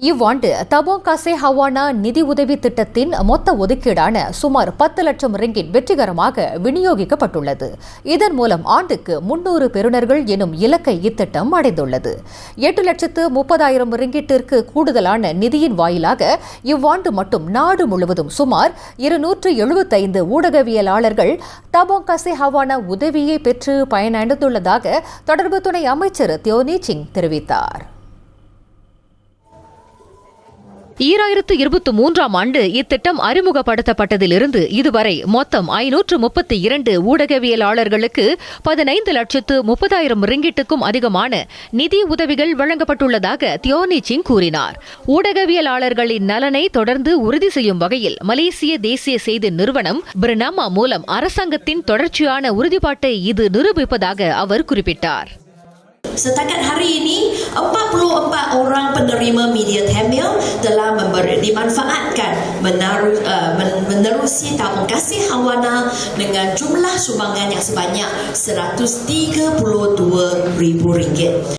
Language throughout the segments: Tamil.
இவ்வாண்டு தபோங் காசே ஹவானா நிதி உதவி திட்டத்தின் மொத்த ஒதுக்கீடான சுமார் பத்து லட்சம் ரிங்கிட் வெற்றிகரமாக விநியோகிக்கப்பட்டுள்ளது. இதன் மூலம் ஆண்டுக்கு முன்னூறு பெறுநர்கள் எனும் இலக்கை இத்திட்டம் அடைந்துள்ளது. எட்டு லட்சத்து முப்பதாயிரம் ரிங்கிட்டிற்கு கூடுதலான நிதியின் வாயிலாக இவ்வாண்டு மட்டும் நாடு முழுவதும் சுமார் இருநூற்று எழுபத்தைந்து ஊடகவியலாளர்கள் தபோங் காசே ஹவானா உதவியை பெற்று பயனடைந்துள்ளதாக தொடர்பு துணை அமைச்சர் தியோனி சிங் தெரிவித்தார். ஈராயிரத்து இருபத்தி மூன்றாம் ஆண்டு இத்திட்டம் அறிமுகப்படுத்தப்பட்டதிலிருந்து இதுவரை மொத்தம் ஐநூற்று முப்பத்தி இரண்டு ஊடகவியலாளர்களுக்கு பதினைந்து லட்சத்து முப்பதாயிரம் ரிங்கிட்டுக்கும் அதிகமான நிதி உதவிகள் வழங்கப்பட்டுள்ளதாக தியோனி சிங் கூறினார். ஊடகவியலாளர்களின் நலனை தொடர்ந்து உறுதி செய்யும் வகையில் மலேசிய தேசிய செய்தி நிறுவனம் பிரினாமா மூலம் அரசாங்கத்தின் தொடர்ச்சியான உறுதிப்பாட்டை இது நிரூபிப்பதாக அவர் குறிப்பிட்டார். Setakat hari ini, 44 orang penerima media Tamil telah memberi, dimanfaatkan menaru, uh, men- menerusi tabung kasih Hawana dengan jumlah sumbangan yang sebanyak RM132,000.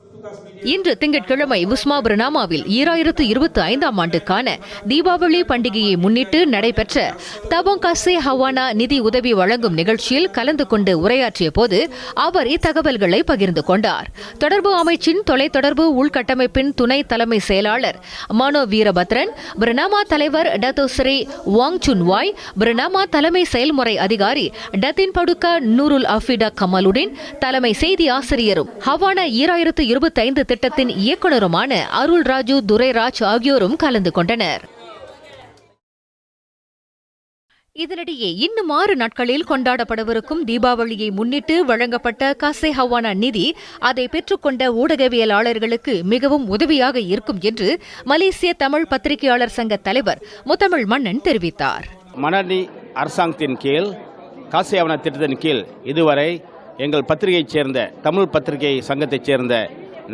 இன்று திங்கட்கிழமை உஸ்மா பிரணாமாவில் ஈராயிரத்து இருபத்தி ஐந்தாம் ஆண்டுக்கான தீபாவளி பண்டிகையை முன்னிட்டு நடைபெற்ற தபோங்காசே ஹவானா நிதி உதவி வழங்கும் நிகழ்ச்சியில் கலந்து கொண்டு உரையாற்றிய போது அவர் இத்தகவல்களை பகிர்ந்து கொண்டார். தொடர்பு அமைச்சின் தொலைத்தொடர்பு உள்கட்டமைப்பின் துணை தலைமை செயலாளர் மனோ வீரபத்ரன் பிரணாமா தலைவர் டத்தோஸ்ரீ வாங் சுன்வாய் பிரணாமா தலைமை செயல்முறை அதிகாரி டத்தின் படுக்கா நூருல் அஃபிடா கமலுடன் தலைமை செய்தி ஆசிரியரும் ஹவானா ஈராயிரத்து இருபத்தைந்து திட்டத்தின் இயக்குநருமான அருள் ராஜு துரைராஜ் ஆகியோரும் கலந்து கொண்டனர். இதனிடையே இன்னும் ஆறு நாட்களில் கொண்டாடப்படவிருக்கும் தீபாவளியை முன்னிட்டு வழங்கப்பட்ட கசே ஹவானா நிதி அதை பெற்றுக்கொண்ட ஊடகவியலாளர்களுக்கு மிகவும் உதவியாக இருக்கும் என்று மலேசிய தமிழ் பத்திரிகையாளர் சங்க தலைவர் முத்தமிழ் மன்னன் தெரிவித்தார். மணலி அரசாங்கத்தின் கீழ் காசி ஹவானா திட்டத்தின் கீழ் இதுவரை எங்கள் பத்திரிகையைச் சேர்ந்த தமிழ் பத்திரிகை சங்கத்தைச் சேர்ந்த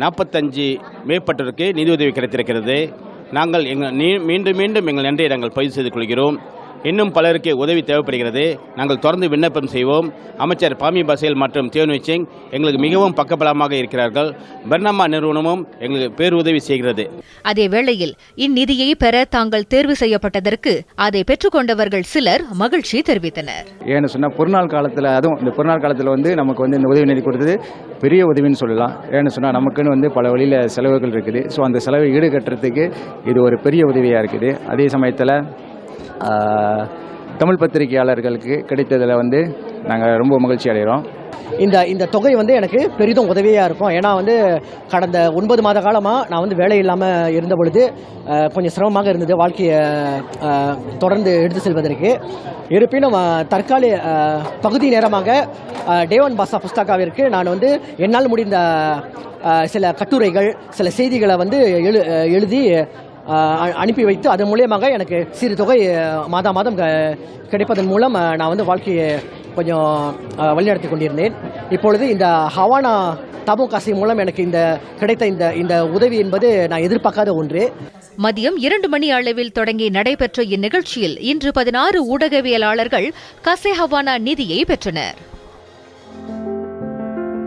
நாற்பத்தஞ்சு மேற்பட்டோருக்கு நிதியுதவி கிடைத்திருக்கிறது. நாங்கள் எங்கள் நீ மீண்டும் மீண்டும் எங்கள் நன்றியை நாங்கள் பதிவு செய்து கொள்கிறோம். இன்னும் பலருக்கு உதவி தேவைப்படுகிறது. நாங்கள் தொடர்ந்து விண்ணப்பம் செய்வோம். அமைச்சர் பாமி பசேல் மற்றும் தேவனி சிங் எங்களுக்கு மிகவும் பக்கபலமாக இருக்கிறார்கள். பர்னம்மா நிறுவனமும் எங்களுக்கு பேருதவி செய்கிறது. அதே வேளையில் இந்நிதியை பெற தாங்கள் தேர்வு செய்யப்பட்டதற்கு அதை பெற்றுக்கொண்டவர்கள் சிலர் மகிழ்ச்சி தெரிவித்தனர். ஏன்னு சொன்னால் பொருநாள் காலத்தில் அதுவும் இந்த பொருநாள் காலத்தில் வந்து நமக்கு வந்து இந்த உதவி நிதி கொடுத்தது பெரிய உதவின்னு சொல்லலாம். ஏன்னு சொன்னால் நமக்குன்னு வந்து பல வழியில் செலவுகள் இருக்குது. ஸோ அந்த செலவை ஈடுகட்டுறதுக்கு இது ஒரு பெரிய உதவியாக இருக்குது. அதே சமயத்தில் தமிழ் பத்திரிகையாளர்களுக்கு கிடைத்ததில் வந்து நாங்கள் ரொம்ப மகிழ்ச்சி அடைகிறோம் இந்த இந்த தொகை வந்து எனக்கு பெரிதும் உதவியாக இருக்கும். ஏன்னா வந்து கடந்த ஒன்பது மாத காலமாக நான் வந்து வேலை இல்லாமல் இருந்த பொழுது கொஞ்சம் சிரமமாக இருந்தது வாழ்க்கையை தொடர்ந்து எடுத்து செல்வதற்கு. இருப்பினும் தற்காலிக பகுதி நேரமாக டேவன் பாசா புஸ்தகாவிற்கு நான் வந்து என்னால் முடிந்த சில கட்டுரைகள் சில செய்திகளை வந்து எழு எழுதி அனுப்பி வைத்து அதன் மூலியமாக எனக்கு சிறு தொகை அஹ், மாதா மாதம் க- கிடைப்பதன் மூலம் நான் வந்து வாழ்க்கையை கொஞ்சம் வழிநடத்தி கொண்டிருந்தேன். இப்பொழுது இந்த ஹவானா தபு காசி மூலம் எனக்கு இந்த கிடைத்த இந்த இந்த உதவி என்பது நான் எதிர்பார்க்காத ஒன்று. மதியம் இரண்டு மணி அளவில் தொடங்கி நடைபெற்ற இந்நிகழ்ச்சியில் இன்று பதினாறு ஊடகவியலாளர்கள் கசே ஹவானா நிதியை பெற்றனர்.